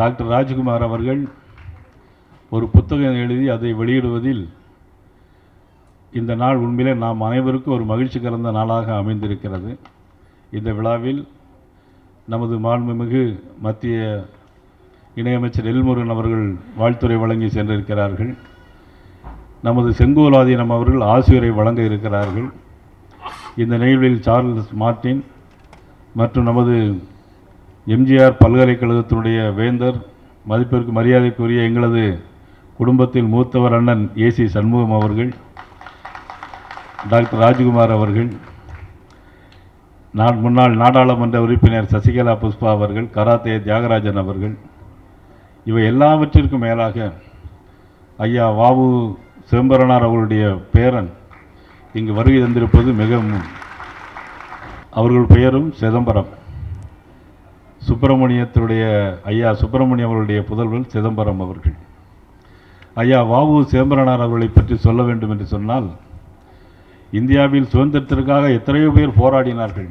Doctor Rajkumar அவர்கள் ஒரு புத்தகம் எழுதி அதை வெளியிடுவதில் இந்த நாள் உண்மையிலே நாம் அனைவருக்கும் ஒரு மகிழ்ச்சி கலந்த நாளாக அமைந்திருக்கிறது. இந்த விழாவில் நமது மாண்புமிகு மத்திய இணையமைச்சர் எல்முருகன் அவர்கள் வாழ்த்துறை வழங்கி சென்றிருக்கிறார்கள். நமது செங்கோலாதீனம் அவர்கள் ஆசிரியரை வழங்க இருக்கிறார்கள். இந்த நிகழ்வில் சார்ல்ஸ் மார்ட்டின் மற்றும் நமது எம்ஜிஆர் பல்கலைக்கழகத்தினுடைய வேந்தர் மதிப்பிற்கு மரியாதைக்குரிய எங்களது குடும்பத்தில் மூத்தவர் அண்ணன் ஏசி சண்முகம் அவர்கள் டாக்டர் ராஜ்குமார் அவர்கள் நான் முன்னாள் நாடாளுமன்ற உறுப்பினர் சசிகலா புஷ்பா அவர்கள் கராத்தே தியாகராஜன் அவர்கள் இவை எல்லாவற்றிற்கும் மேலாக ஐயா வாவு சிதம்பரனார் அவர்களுடைய பேரன் இங்கு வருகை தந்திருப்பது மிகவும் அவர்கள் பெயரும் சிதம்பரம். சுப்பிரமணியத்துடைய ஐயா சுப்பிரமணியம் அவர்களுடைய புதல்வர் சிதம்பரம் அவர்கள். ஐயா வாவு சிதம்பரனார் அவர்களை பற்றி சொல்ல வேண்டும் என்று சொன்னால் இந்தியாவில் சுதந்திரத்திற்காக எத்தனையோ பேர் போராடினார்கள்.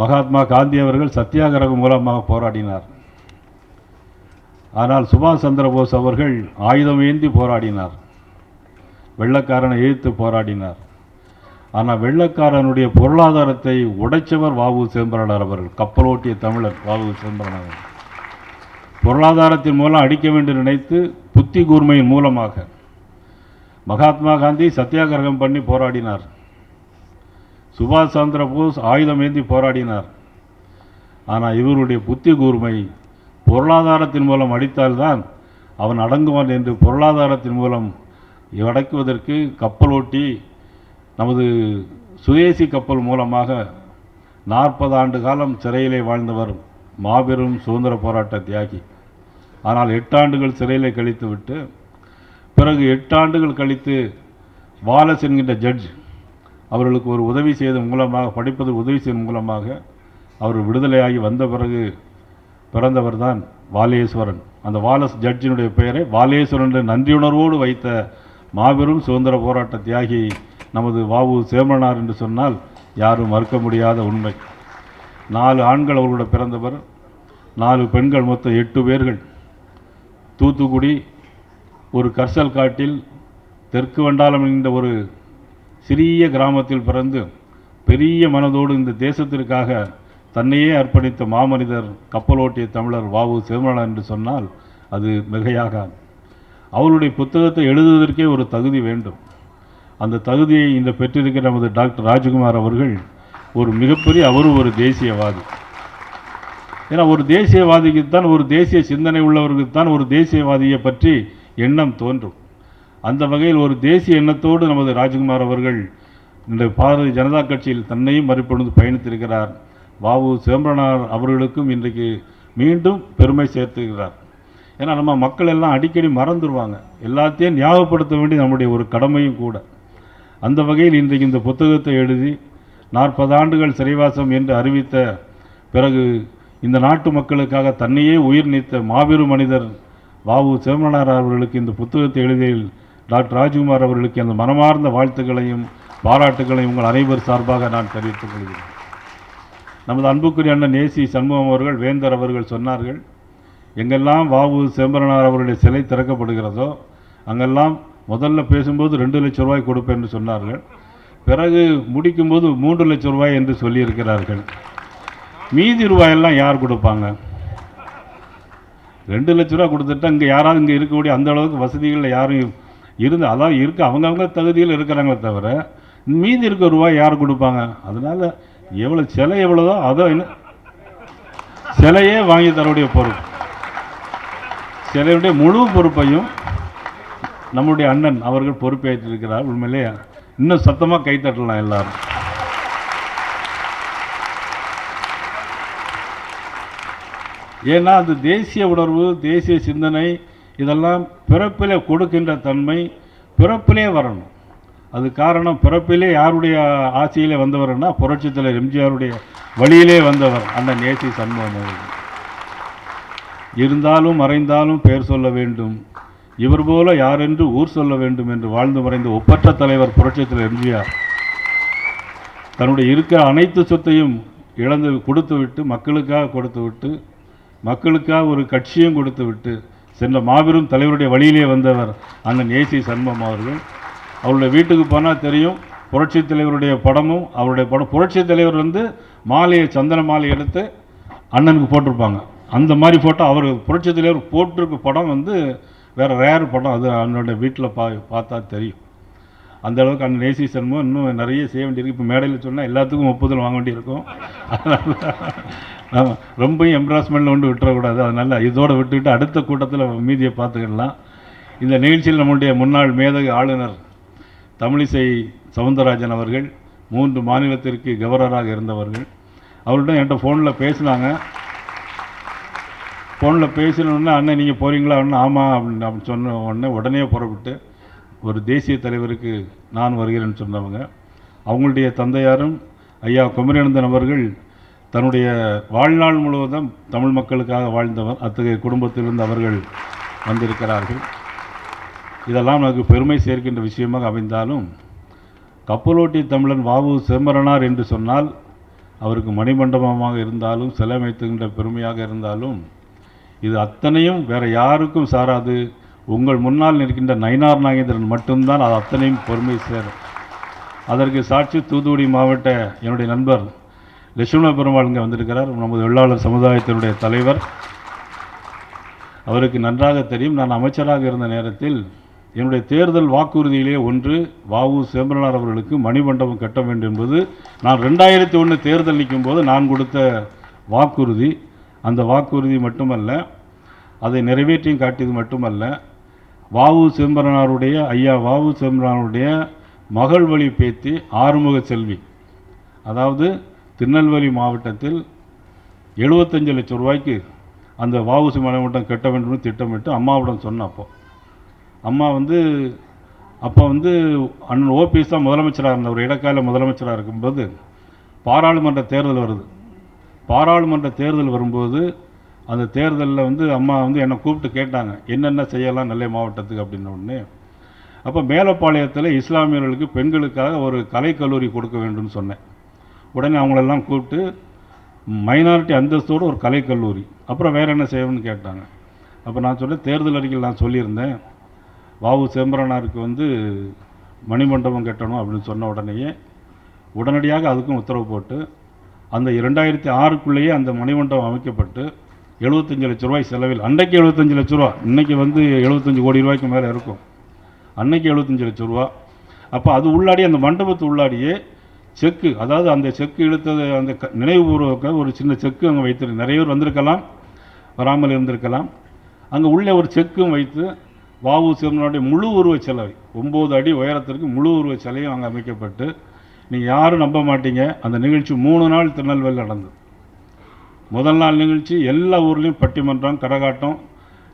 மகாத்மா காந்தி அவர்கள் சத்தியாகிரகம் மூலமாக போராடினார். ஆனால் சுபாஷ் சந்திரபோஸ் அவர்கள் ஆயுதம் ஏந்தி போராடினார். வெள்ளக்காரனை எதிர்த்து போராடினார். ஆனால் வெள்ளக்காரனுடைய பொருளாதாரத்தை உடைச்சவர் வாவு சிதம்பரனார் அவர்கள். கப்பலோட்டிய தமிழர் வாவு சிதம்பரனார் அவர்கள். பொருளாதாரத்தின் மூலம் அடிக்க வேண்டும் நினைத்து புத்தி கூர்மையின் மூலமாக மகாத்மா காந்தி சத்தியாகிரகம் பண்ணி போராடினார். சுபாஷ் சந்திர போஸ் ஆயுதம் ஏந்தி போராடினார். ஆனால் இவருடைய புத்தி கூர்மை பொருளாதாரத்தின் மூலம் அடித்தால்தான் அவன் அடங்குவான் என்று பொருளாதாரத்தின் மூலம் அடக்குவதற்கு கப்பலோட்டி நமது சுதேசி கப்பல் மூலமாக நாற்பது ஆண்டு காலம் சிறையிலே வாழ்ந்தவர் மாபெரும் சுதந்திர போராட்ட தியாகி. ஆனால் எட்டு ஆண்டுகள் சிறையிலே கழித்துவிட்டு பிறகு எட்டு ஆண்டுகள் கழித்து வாலஸ் என்கின்ற ஜட்ஜ் அவர்களுக்கு ஒரு உதவி செய்ததன் மூலமாக படிப்பது உதவி செய்தன் மூலமாக அவர் விடுதலையாகி வந்த பிறகு பிறந்தவர் தான் வாலேஸ்வரன். அந்த வாலஸ் ஜட்ஜினுடைய பெயரை வாலேஸ்வரன் நன்றியுணர்வோடு வைத்த மாபெரும் சுதந்திர போராட்ட தியாகி நமது வாவு சேமனார் என்று சொன்னால் யாரும் மறுக்க முடியாத உண்மை. நாலு ஆண்கள் அவர்களோட பிறந்தவர் நாலு பெண்கள் மொத்தம் எட்டு பேர்கள். தூத்துக்குடி ஒரு கர்சல் காட்டில் தெற்கு வண்டாளம் என்ற ஒரு சிறிய கிராமத்தில் பிறந்து பெரிய மனதோடு இந்த தேசத்திற்காக தன்னையே அர்ப்பணித்த மாமனிதர் கப்பலோட்டிய தமிழர் வாவு சிதம்பரனார் என்று சொன்னால் அது மிகையாகாது. அவருடைய புத்தகத்தை எழுதுவதற்கே ஒரு தகுதி வேண்டும். அந்த தகுதியை இந்த பெற்றிருக்கிற நமது டாக்டர் ராஜகுமார் அவர்கள் ஒரு மிகப்பெரிய அவரும் ஒரு தேசியவாதி. ஏன்னா ஒரு தேசியவாதிக்குத்தான் ஒரு தேசிய சிந்தனை உள்ளவர்களுக்குத்தான் ஒரு தேசியவாதியை பற்றி எண்ணம் தோன்றும். அந்த வகையில் ஒரு தேசிய எண்ணத்தோடு நமது ராஜகுமார் அவர்கள் இந்த பாரதிய ஜனதா கட்சியில் தன்னையும் மறுப்பொழுது பயணித்திருக்கிறார். வாவு சிதம்பரனார் அவர்களுக்கும் இன்றைக்கு மீண்டும் பெருமை சேர்த்துக்கிறார் ஏன்னா நம்ம மக்கள் எல்லாம் அடிக்கடி மறந்துடுவாங்க எல்லாத்தையும் ஞாபகப்படுத்த வேண்டிய நம்முடைய ஒரு கடமையும் கூட. அந்த வகையில் இன்றைக்கு இந்த புத்தகத்தை எழுதி நாற்பது ஆண்டுகள் சிறைவாசம் என்று அறிவித்த பிறகு இந்த நாட்டு மக்களுக்காக தன்னையே உயிர் நீத்த மாபெரும் மனிதர் வாவு சிதம்பரனார் அவர்களுக்கு இந்த புத்தகத்தை எழுதியில் டாக்டர் ராஜ்குமார் அவர்களுக்கு அந்த மனமார்ந்த வாழ்த்துக்களையும் பாராட்டுகளையும் உங்கள் அனைவர் சார்பாக நான் தெரிவித்துக் கொள்கிறேன். நமது அன்புக்குரிய அண்ணன் ஏசி சண்முகம் அவர்கள் வேந்தர் அவர்கள் சொன்னார்கள் எங்கெல்லாம் வாவு சிதம்பரனார் அவருடைய சிலை திறக்கப்படுகிறதோ அங்கெல்லாம் முதல்ல பேசும்போது ரெண்டு லட்சம் ரூபாய் கொடுப்பேன் என்று சொன்னார்கள். பிறகு முடிக்கும்போது மூன்று லட்சம் ரூபாய் என்று சொல்லியிருக்கிறார்கள். மீதி ரூபாயெல்லாம் யார் கொடுப்பாங்க? ரெண்டு லட்ச ரூபா கொடுத்துட்டா இங்கே யாராவது இங்கே இருக்கக்கூடிய அந்த அளவுக்கு வசதிகளில் யாரும் இருந்து அதாவது இருக்க அவங்கவுங்க தகுதியில் இருக்கிறாங்களே தவிர மீதி இருக்க ரூபாய் யார் கொடுப்பாங்க? அதனால் எவ்வளோ சிலை எவ்வளோதோ அதோ என்ன? சிலையே வாங்கி தரக்கூடிய பொறுப்பு. சிலையுடைய முழு பொறுப்பையும் நம்முடைய அண்ணன் அவர்கள் பொறுப்பேற்றிருக்கிறார். உண்மையிலே இன்னும் சத்தமாக கைத்தட்டலாம் எல்லாரும். ஏன்னா அது தேசிய உணர்வு தேசிய சிந்தனை இதெல்லாம் பிறப்பிலே கொடுக்கின்ற தன்மை பிறப்பிலே வரணும். அது காரணம் பிறப்பிலே யாருடைய ஆட்சியிலே வந்தவர்னா புரட்சித் எம்ஜிஆருடைய வழியிலே வந்தவர் அண்ணன் ஏசி சண்முகம் இருந்தாலும் மறைந்தாலும் பெயர் சொல்ல வேண்டும். இவர் போல யாரென்று ஊர் சொல்ல வேண்டும் என்று வாழ்ந்து மறைந்த ஒப்பற்ற தலைவர் புரட்சியத்தில் எம்ஜிஆர். தன்னுடைய இருக்கிற அனைத்து சொத்தையும் இழந்து கொடுத்து விட்டு மக்களுக்காக கொடுத்து விட்டு மக்களுக்காக ஒரு கட்சியும் கொடுத்து விட்டு சென்ற மாபெரும் தலைவருடைய வழியிலே வந்தவர் அண்ணன் ஏசி சண்மம் அவர்கள். அவருடைய வீட்டுக்கு போனால் தெரியும் புரட்சி தலைவருடைய படமும் அவருடைய படம் புரட்சித் தலைவர் வந்து மாலையை சந்தன மாலை எடுத்து அண்ணனுக்கு போட்டிருப்பாங்க. அந்த மாதிரி ஃபோட்டோ அவர் புரட்சி தலைவர் போட்டிருக்க படம் வந்து வேறு ரேர் படம் அது அவனுடைய வீட்டில் பா பார்த்தா தெரியும். அந்த அளவுக்கு அந்த நேசி சண்முகம் இன்னும் நிறைய செய்ய வேண்டியிருக்கு. இப்போ மேடையில் சொன்னால் எல்லாத்துக்கும் ஒப்புதல் வாங்க வேண்டியிருக்கும். ஆமாம் ரொம்பவும் எம்ப்ராஸ்மெண்ட்டில் கொண்டு விட்டுறக்கூடாது. அதனால் இதோடு விட்டுவிட்டு அடுத்த கூட்டத்தில் மீதியை பார்த்துக்கிடலாம். இந்த நிகழ்ச்சியில் நம்முடைய முன்னாள் மேதகு ஆளுநர் தமிழிசை சவுந்தரராஜன் அவர்கள் மூன்று மாநிலத்திற்கு கவர்னராக இருந்தவர்கள். அவர்கிட்ட என்கிட்ட ஃபோனில் பேசினாங்க. ஃபோனில் பேசினோடனே அண்ணன் நீங்கள் போகிறீங்களா அப்படின்னு ஆமாம் அப்படின்னு அப்படின்னு சொன்ன உடனே உடனே புறப்பட்டு ஒரு தேசிய தலைவருக்கு நான் வருகிறேன்னு சொன்னவங்க. அவங்களுடைய தந்தையாரும் ஐயா குமரியானந்தன் அவர்கள் தன்னுடைய வாழ்நாள் முழுவதும் தமிழ் மக்களுக்காக வாழ்ந்தவர் அத்தகைய குடும்பத்திலிருந்து அவர்கள் வந்திருக்கிறார்கள். இதெல்லாம் நமக்கு பெருமை சேர்க்கின்ற விஷயமாக அமைந்தாலும் கப்பலோட்டி தமிழன் வாவு சிதம்பரனார் என்று சொன்னால் அவருக்கு மணிமண்டபமாக இருந்தாலும் சிலை அமைத்துகின்ற பெருமையாக இருந்தாலும் இது அத்தனையும் வேற யாருக்கும் சாராது. உங்கள் முன்னால் நிற்கின்ற நயினார் நாகேந்திரன் மட்டும்தான் அது அத்தனையும் பொறுமை சேரும் அதற்கு சாட்சி தூத்துக்குடி மாவட்ட என்னுடைய நண்பர் லட்சுமண பெருமாள் இங்கே வந்திருக்கிறார். நமது வெள்ளாளர் சமுதாயத்தினுடைய தலைவர். அவருக்கு நன்றாக தெரியும். நான் அமைச்சராக இருந்த நேரத்தில் என்னுடைய தேர்தல் வாக்குறுதியிலே ஒன்று வாவு சேம்பரனார் அவர்களுக்கு மணிமண்டபம் கட்ட வேண்டும் என்பது நான் ரெண்டாயிரத்தி ஒன்று தேர்தல் நிற்கும் போது நான் கொடுத்த வாக்குறுதி. அந்த வாக்குறுதி மட்டுமல்ல அதை நிறைவேற்றியும் காட்டியது மட்டுமல்ல வாவு சிதம்பரனாருடைய ஐயா வாவு சிதம்பரனாருடைய மகள் வழி பேத்தி ஆறுமுக செல்வி. அதாவது திருநெல்வேலி மாவட்டத்தில் எழுபத்தஞ்சு லட்சம் ரூபாய்க்கு அந்த வாவுசி மனைமட்டம் கட்ட வேண்டும் திட்டமிட்டு அம்மாவிடம் சொன்ன அப்போ. அம்மா வந்து அப்போ வந்து அண்ணன் ஓபிஎஸ் தான் முதலமைச்சராக இருந்த ஒரு இடைக்கால முதலமைச்சராக இருக்கும்போது பாராளுமன்ற தேர்தல் வருது. பாராளுமன்ற தேர்தல் வரும்போது அந்த தேர்தலில் வந்து அம்மா வந்து என்னை கூப்பிட்டு கேட்டாங்க என்னென்ன செய்யலாம் நெல்லை மாவட்டத்துக்கு? அப்படின்ன உடனே அப்போ மேலப்பாளையத்தில் இஸ்லாமியர்களுக்கு பெண்களுக்காக ஒரு கலைக்கல்லூரி கொடுக்க வேண்டும்னு சொன்னேன். உடனே அவங்களெல்லாம் கூப்பிட்டு மைனாரிட்டி அந்தஸ்தோடு ஒரு கலைக்கல்லூரி அப்புறம் வேறு என்ன செய்யணும்னு கேட்டாங்க. அப்போ நான் சொன்னேன் தேர்தல் அறிக்கையில் நான் சொல்லியிருந்தேன் வாவு செம்பரனாருக்கு வந்து மணிமண்டபம் கட்டணும் அப்படின்னு சொன்ன உடனேயே உடனடியாக அதுக்கும் உத்தரவு போட்டு அந்த இரண்டாயிரத்தி ஆறுக்குள்ளேயே அந்த மணிமண்டபம் அமைக்கப்பட்டு எழுபத்தஞ்சு லட்ச ரூபாய் செலவில் அன்றைக்கு எழுபத்தஞ்சு லட்ச ரூபா இன்னைக்கு வந்து எழுபத்தஞ்சு கோடி ரூபாய்க்கு மேலே இருக்கும். அன்னைக்கு எழுபத்தஞ்சு லட்ச ரூபா. அப்போ அது உள்ளாடி அந்த மண்டபத்து உள்ளாடியே செக்கு அதாவது அந்த செக்கு இழுத்தது அந்த க- நினைவுபூர்வக்க ஒரு சின்ன செக்கு அங்கே வைத்து நிறைய பேர் வந்திருக்கலாம் வராமல் இருந்திருக்கலாம். அங்கே உள்ளே ஒரு செக்கும் வைத்து வாவு சிவனுடைய முழு உருவச் சிலை ஒம்பது அடி உயரத்திற்கு முழு உருவச் சிலையும் அங்கே அமைக்கப்பட்டு நீங்கள் யாரும் நம்ப மாட்டீங்க. அந்த நிகழ்ச்சி மூணு நாள் திருநெல்வேலி நடந்தது. முதல் நாள் நிகழ்ச்சி எல்லா ஊர்லேயும் பட்டிமன்றம் கரகாட்டம்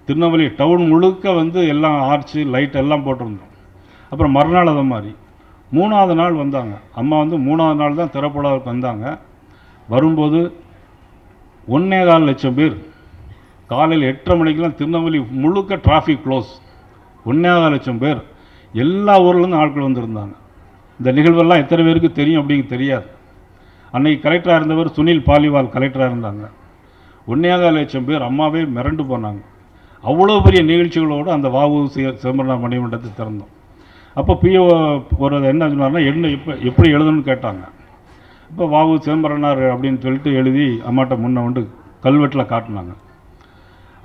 திருநெல்வேலி டவுன் முழுக்க வந்து எல்லாம் ஆர்ச்சு லைட் எல்லாம் போட்டிருந்தோம். அப்புறம் மறுநாள் அதை மாதிரி. மூணாவது நாள் வந்தாங்க. அம்மா வந்து மூணாவது நாள் தான் திறப்படாவுக்கு வந்தாங்க. வரும்போது ஒன்றே கால் லட்சம் பேர். காலையில் எட்டரை மணிக்கெல்லாம் திருநெல்வேலி முழுக்க டிராஃபிக் க்ளோஸ் ஒன்றே கால் லட்சம் பேர். எல்லா ஊர்லேருந்து ஆட்கள் வந்திருந்தாங்க. இந்த நிகழ்வெல்லாம் எத்தனை பேருக்கு தெரியும் அப்படிங்க தெரியாது. அன்னைக்கு கலெக்டராக இருந்தவர் சுனில் பாலிவால் கலெக்டராக இருந்தாங்க. ஒன்றையாக லட்சம் பேர் அம்மாவே மிரண்டு போனாங்க. அவ்வளோ பெரிய நிகழ்ச்சிகளோடு அந்த வாவு சிதம்பரம் மணிமண்டத்தை திறந்தோம். அப்போ பிஓ ஒரு என்ன சொன்னார்னா என்ன இப்போ எப்படி எழுதணும்னு கேட்டாங்க. இப்போ வாவு சிதம்பரனார் அப்படின்னு சொல்லிட்டு எழுதி அம்மாட்ட முன்ன வந்து கல்வெட்டில் காட்டினாங்க.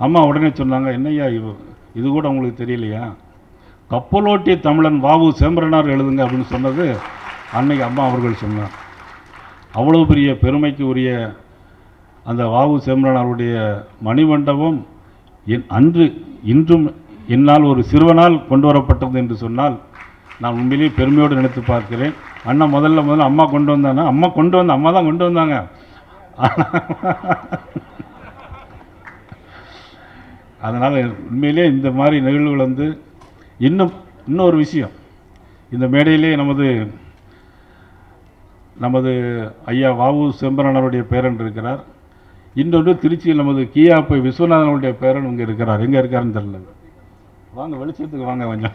அம்மா உடனே சொன்னாங்க என்னய்யா இது இது கூட உங்களுக்கு தெரியலையா? கப்பலோட்டிய தமிழன் வாவு சேம்பரனார் எழுதுங்க அப்படின்னு சொன்னது அன்னைக்கு அம்மா அவர்கள் சொன்னார். அவ்வளோ பெரிய பெருமைக்கு உரிய அந்த வாவு சேம்பரனாருடைய மணிமண்டபம் என் அன்று இன்றும் என்னால் ஒரு சிறுவனால் கொண்டு வரப்பட்டது என்று சொன்னால் நான் உண்மையிலேயே பெருமையோடு நினைத்து பார்க்கிறேன். அண்ணா முதல்ல முதல்ல அம்மா கொண்டு வந்தாங்க அம்மா கொண்டு வந்த அம்மா தான் கொண்டு வந்தாங்க. அதனால் உண்மையிலே இந்த மாதிரி நிகழ்வுகள் வந்து இன்னும் இன்னொரு விஷயம். இந்த மேடையிலே நமது நமது ஐயா வாவு செம்பரனருடைய பேரன் இருக்கிறார். இன்னொன்று திருச்சியில் நமது கியாப்பை விஸ்வநாதனுடைய பேரன் இங்கே இருக்கிறார். எங்கே இருக்காருன்னு தெரியல. வாங்க வெளிச்சத்துக்கு வாங்க கொஞ்சம்.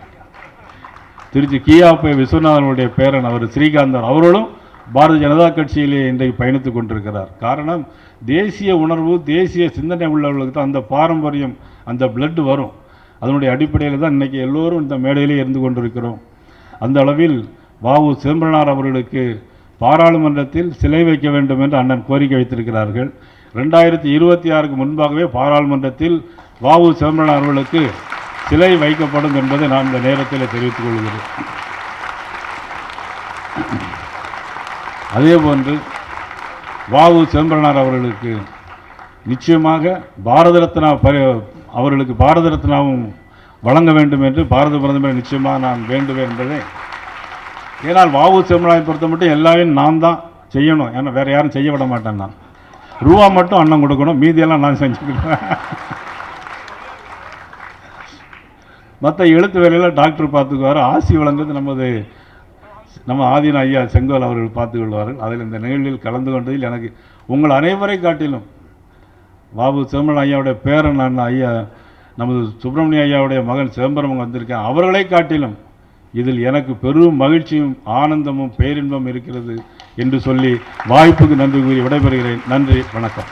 திருச்சி கியாப்பை விஸ்வநாதனுடைய பேரன் அவர் ஸ்ரீகாந்தர் அவர்களும் பாரதிய ஜனதா கட்சியிலே இன்றைக்கு பயணித்துக் கொண்டிருக்கிறார். காரணம் தேசிய உணர்வு தேசிய சிந்தனை உள்ளவர்களுக்கு தான் அந்த பாரம்பரியம் அந்த பிளட் வரும். அதனுடைய அடிப்படையில் தான் இன்றைக்கி எல்லோரும் இந்த மேடையிலே இருந்து கொண்டிருக்கிறோம். அந்த அளவில் வாவு சிதம்பரனார் அவர்களுக்கு பாராளுமன்றத்தில் சிலை வைக்க வேண்டும் என்று அண்ணன் கோரிக்கை வைத்திருக்கிறார்கள். ரெண்டாயிரத்தி இருபத்தி ஆறுக்கு முன்பாகவே பாராளுமன்றத்தில் வாவு சிதம்பரனார் அவர்களுக்கு சிலை வைக்கப்படும் என்பதை நான் இந்த நேரத்தில் தெரிவித்துக் கொள்கிறேன். அதேபோன்று வாவு சிதம்பரனார் அவர்களுக்கு நிச்சயமாக பாரத ரத்னா அவர்களுக்கு பாரத ரத்னாவும் வழங்க வேண்டும் என்று பாரத பிரதமரை நிச்சயமாக நான் வேண்டுவேன் என்பதை. ஏன்னால் வாவு சிதம்பரனாரை பொறுத்த மட்டும் எல்லாமே நான் தான் செய்யணும். ஏன்னா வேறு யாரும் செய்ய விட மாட்டேன் நான் ரூபா மட்டும் அண்ணன் கொடுக்கணும். மீதியெல்லாம் நான் செஞ்சுக்கிறேன். மற்ற எழுத்து வேலையில் டாக்டர் பார்த்துக்குவார். ஆசி வழங்குறது நமது நம்ம ஆதீன ஐயா செங்கோல் அவர்கள் பார்த்துக் கொள்வார்கள் அதில் இந்த நிகழ்வில் கலந்து கொண்டதில் எனக்கு உங்கள் அனைவரை காட்டிலும் பாபு சிதம்பரம் ஐயாவுடைய பேரன் நான் ஐயா நமது சுப்பிரமணிய ஐயாவுடைய மகன் சிதம்பரம் வந்திருக்கேன். அவர்களை காட்டிலும் இதில் எனக்கு பெரும் மகிழ்ச்சியும் ஆனந்தமும் பேரின்பம் இருக்கிறது என்று சொல்லி வாய்ப்புக்கு நன்றி கூறி விடைபெறுகிறேன். நன்றி வணக்கம்.